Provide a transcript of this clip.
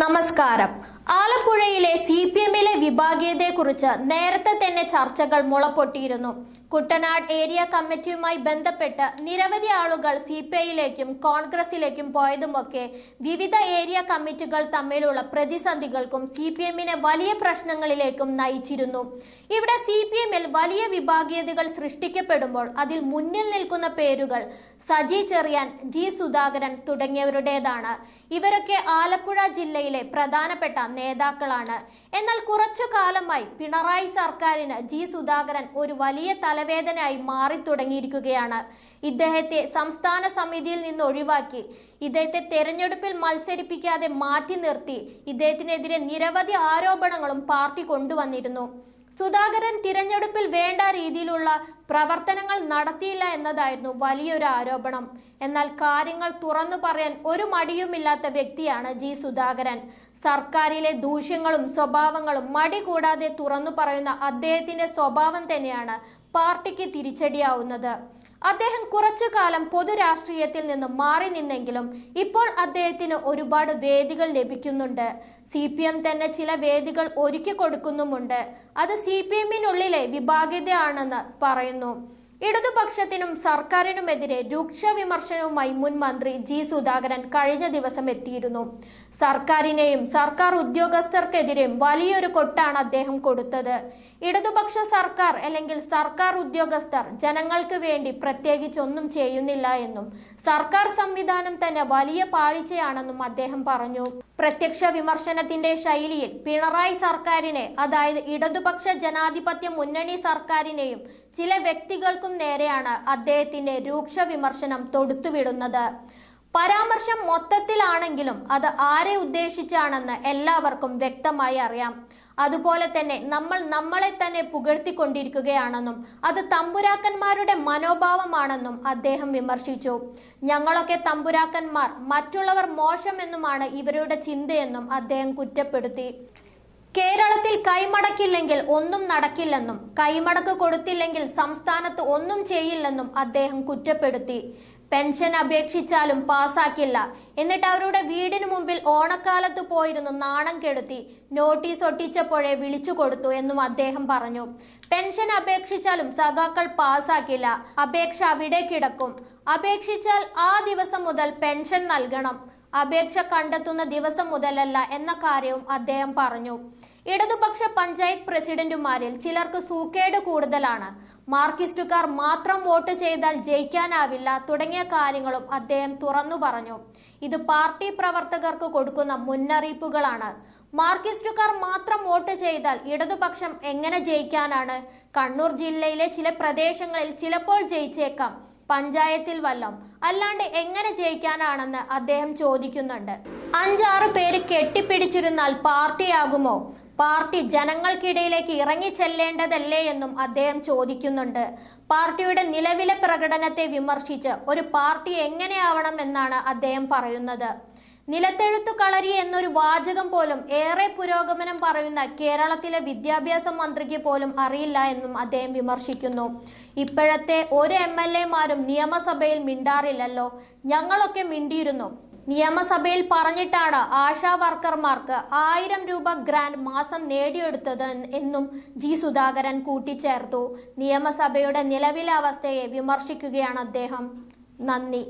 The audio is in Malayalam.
നമസ്കാരം. ആലപ്പുഴയിലെ സി പി എമ്മിലെ വിഭാഗീയതയെക്കുറിച്ച് നേരത്തെ തന്നെ ചർച്ചകൾ മുളപ്പൊട്ടിയിരുന്നു. കുട്ടനാട് ഏരിയ കമ്മിറ്റിയുമായി ബന്ധപ്പെട്ട് നിരവധി ആളുകൾ സി പി ഐയിലേക്കും കോൺഗ്രസിലേക്കും പോയതുമൊക്കെ വിവിധ ഏരിയ കമ്മിറ്റികൾ തമ്മിലുള്ള പ്രതിസന്ധികൾക്കും സി പി എമ്മിനെ വലിയ പ്രശ്നങ്ങളിലേക്കും നയിച്ചിരുന്നു. ഇവിടെ സി പി എമ്മിൽ വലിയ വിഭാഗീയതകൾ സൃഷ്ടിക്കപ്പെടുമ്പോൾ അതിൽ മുന്നിൽ നിൽക്കുന്ന പേരുകൾ സജി ചെറിയാൻ ജി സുധാകരൻ തുടങ്ങിയവരുടേതാണ്. ഇവരൊക്കെ ആലപ്പുഴ ജില്ലയിലെ പ്രധാനപ്പെട്ട നേതാക്കളാണ്. എന്നാൽ കുറച്ചു കാലമായി പിണറായി സർക്കാരിന് ജി സുധാകരൻ ഒരു വലിയ തലവേദനയായി മാറി തുടങ്ങിയിരിക്കുകയാണ്. ഇദ്ദേഹത്തെ സംസ്ഥാന സമിതിയിൽ നിന്ന് ഒഴിവാക്കി ഇദ്ദേഹത്തെ തെരഞ്ഞെടുപ്പിൽ മത്സരിപ്പിക്കാതെ മാറ്റി നിർത്തി. ഇദ്ദേഹത്തിനെതിരെ നിരവധി ആരോപണങ്ങളും പാർട്ടി കൊണ്ടുവന്നിരുന്നു. സുധാകരൻ തിരഞ്ഞെടുപ്പിൽ വേണ്ട രീതിയിലുള്ള പ്രവർത്തനങ്ങൾ നടത്തിയില്ല എന്നതായിരുന്നു വലിയൊരു ആരോപണം. എന്നാൽ കാര്യങ്ങൾ തുറന്നു പറയാൻ ഒരു മടിയുമില്ലാത്ത വ്യക്തിയാണ് ജി. സുധാകരൻ. സർക്കാരിലെ ദൂഷ്യങ്ങളും സ്വഭാവങ്ങളും മടി കൂടാതെ തുറന്നു പറയുന്ന അദ്ദേഹത്തിന്റെ സ്വഭാവം തന്നെയാണ് പാർട്ടിക്ക് തിരിച്ചടിയാവുന്നത്. അദ്ദേഹം കുറച്ചു കാലം പൊതുരാഷ്ട്രീയത്തിൽ നിന്ന് മാറി നിന്നെങ്കിലും ഇപ്പോൾ അദ്ദേഹത്തിന് ഒരുപാട് വേദികൾ ലഭിക്കുന്നുണ്ട്. സി പി എം തന്നെ ചില വേദികൾ ഒരുക്കി കൊടുക്കുന്നുമുണ്ട്. അത് സി പി എമ്മിനുള്ളിലെ വിഭാഗീയതയാണെന്ന് പറയുന്നു. ഇടതുപക്ഷത്തിനും സർക്കാരിനുമെതിരെ രൂക്ഷ വിമർശനവുമായി മുൻ മന്ത്രി ജി സുധാകരൻ കഴിഞ്ഞ ദിവസം എത്തിയിരുന്നു. സർക്കാരിനെയും സർക്കാർ ഉദ്യോഗസ്ഥർക്കെതിരെയും വലിയൊരു കൊട്ടാണ് അദ്ദേഹം കൊടുത്തത്. ഇടതുപക്ഷ സർക്കാർ അല്ലെങ്കിൽ സർക്കാർ ഉദ്യോഗസ്ഥർ ജനങ്ങൾക്ക് വേണ്ടി പ്രത്യേകിച്ചൊന്നും ചെയ്യുന്നില്ല എന്നും സർക്കാർ സംവിധാനം തന്നെ വലിയ പാളിച്ചയാണെന്നും അദ്ദേഹം പറഞ്ഞു. പ്രത്യക്ഷ വിമർശനത്തിന്റെ ശൈലിയിൽ പിണറായി സർക്കാരിനെ അതായത് ഇടതുപക്ഷ ജനാധിപത്യ മുന്നണി സർക്കാരിനെയും ചില വ്യക്തികൾക്കും നേരെയാണ് അദ്ദേഹത്തിന്റെ രൂക്ഷ വിമർശനം തൊടുത്തുവിടുന്നത്. പരാമർശം മൊത്തത്തിലാണെങ്കിലും അത് ആരെ ഉദ്ദേശിച്ചാണെന്ന് എല്ലാവർക്കും വ്യക്തമായി അറിയാം. അതുപോലെ തന്നെ നമ്മൾ നമ്മളെ തന്നെ പുകഴ്ത്തിക്കൊണ്ടിരിക്കുകയാണെന്നും അത് തമ്പുരാക്കന്മാരുടെ മനോഭാവമാണെന്നും അദ്ദേഹം വിമർശിച്ചു. ഞങ്ങളൊക്കെ തമ്പുരാക്കന്മാർ മറ്റുള്ളവർ മോശമെന്നുമാണ് ഇവരുടെ ചിന്തയെന്നും അദ്ദേഹം കുറ്റപ്പെടുത്തി. കേരളത്തിൽ കൈമടക്കില്ലെങ്കിൽ ഒന്നും നടക്കില്ലെന്നും കൈമടക്ക് കൊടുത്തില്ലെങ്കിൽ സംസ്ഥാനത്ത് ഒന്നും ചെയ്യില്ലെന്നും അദ്ദേഹം കുറ്റപ്പെടുത്തി. പെൻഷൻ അപേക്ഷിച്ചാലും പാസാക്കില്ല. എന്നിട്ട് അവരുടെ വീടിന് മുമ്പിൽ ഓണക്കാലത്ത് പോയിരുന്നു നാണം കെടുത്തി നോട്ടീസ് ഒട്ടിച്ചപ്പോഴേ വിളിച്ചു കൊടുത്തു എന്നും അദ്ദേഹം പറഞ്ഞു. പെൻഷൻ അപേക്ഷിച്ചാലും സഖാക്കൾ പാസാക്കില്ല. അപേക്ഷ അവിടെ കിടക്കും. അപേക്ഷിച്ചാൽ ആ ദിവസം മുതൽ പെൻഷൻ നൽകണം. അപേക്ഷ കണ്ടെത്തുന്ന ദിവസം മുതലല്ല എന്ന കാര്യവും അദ്ദേഹം പറഞ്ഞു. ഇടതുപക്ഷ പഞ്ചായത്ത് പ്രസിഡന്റുമാരിൽ ചിലർക്ക് സൂക്കേട് കൂടുതലാണ്. മാർക്കിസ്റ്റുകാർ മാത്രം വോട്ട് ചെയ്താൽ ജയിക്കാനാവില്ല തുടങ്ങിയ കാര്യങ്ങളും അദ്ദേഹം തുറന്നു പറഞ്ഞു. ഇത് പാർട്ടി പ്രവർത്തകർക്ക് കൊടുക്കുന്ന മുന്നറിയിപ്പുകളാണ്. മാർക്കിസ്റ്റുകാർ മാത്രം വോട്ട് ചെയ്താൽ ഇടതുപക്ഷം എങ്ങനെ ജയിക്കാനാണ്? കണ്ണൂർ ജില്ലയിലെ ചില പ്രദേശങ്ങളിൽ ചിലപ്പോൾ ജയിച്ചേക്കാം. പഞ്ചായത്തിൽ വല്ലം. അല്ലാണ്ട് എങ്ങനെ ജയിക്കാനാണെന്ന് അദ്ദേഹം ചോദിക്കുന്നുണ്ട്. അഞ്ചാറ് പേര് കെട്ടിപ്പിടിച്ചിരുന്നാൽ പാർട്ടിയാകുമോ? പാർട്ടി ജനങ്ങൾക്കിടയിലേക്ക് ഇറങ്ങി ചെല്ലേണ്ടതല്ലേ എന്നും അദ്ദേഹം ചോദിക്കുന്നുണ്ട്. പാർട്ടിയുടെ നിലവിലെ പ്രകടനത്തെ വിമർശിച്ച് ഒരു പാർട്ടി എങ്ങനെയാവണം എന്നാണ് അദ്ദേഹം പറയുന്നത്. നിലത്തെഴുത്തു കളരി എന്നൊരു വാചകം പോലും ഏറെ പുരോഗമനം പറയുന്ന കേരളത്തിലെ വിദ്യാഭ്യാസ മന്ത്രിക്ക് പോലും അറിയില്ല എന്നും അദ്ദേഹം വിമർശിക്കുന്നു. ഇപ്പോഴത്തെ ഒരു എം എൽ എമാരും നിയമസഭയിൽ മിണ്ടാറില്ലല്ലോ. ഞങ്ങളൊക്കെ മിണ്ടിയിരുന്നു. നിയമസഭയിൽ പറഞ്ഞിട്ടാണ് ആശാ വർക്കർമാർക്ക് ആയിരം രൂപ ഗ്രാൻഡ് മാസം നേടിയെടുത്തത് എന്നും ജി സുധാകരൻ കൂട്ടിച്ചേർത്തു. നിയമസഭയുടെ നിലവിലെ അവസ്ഥയെ വിമർശിക്കുകയാണ് അദ്ദേഹം. നന്ദി.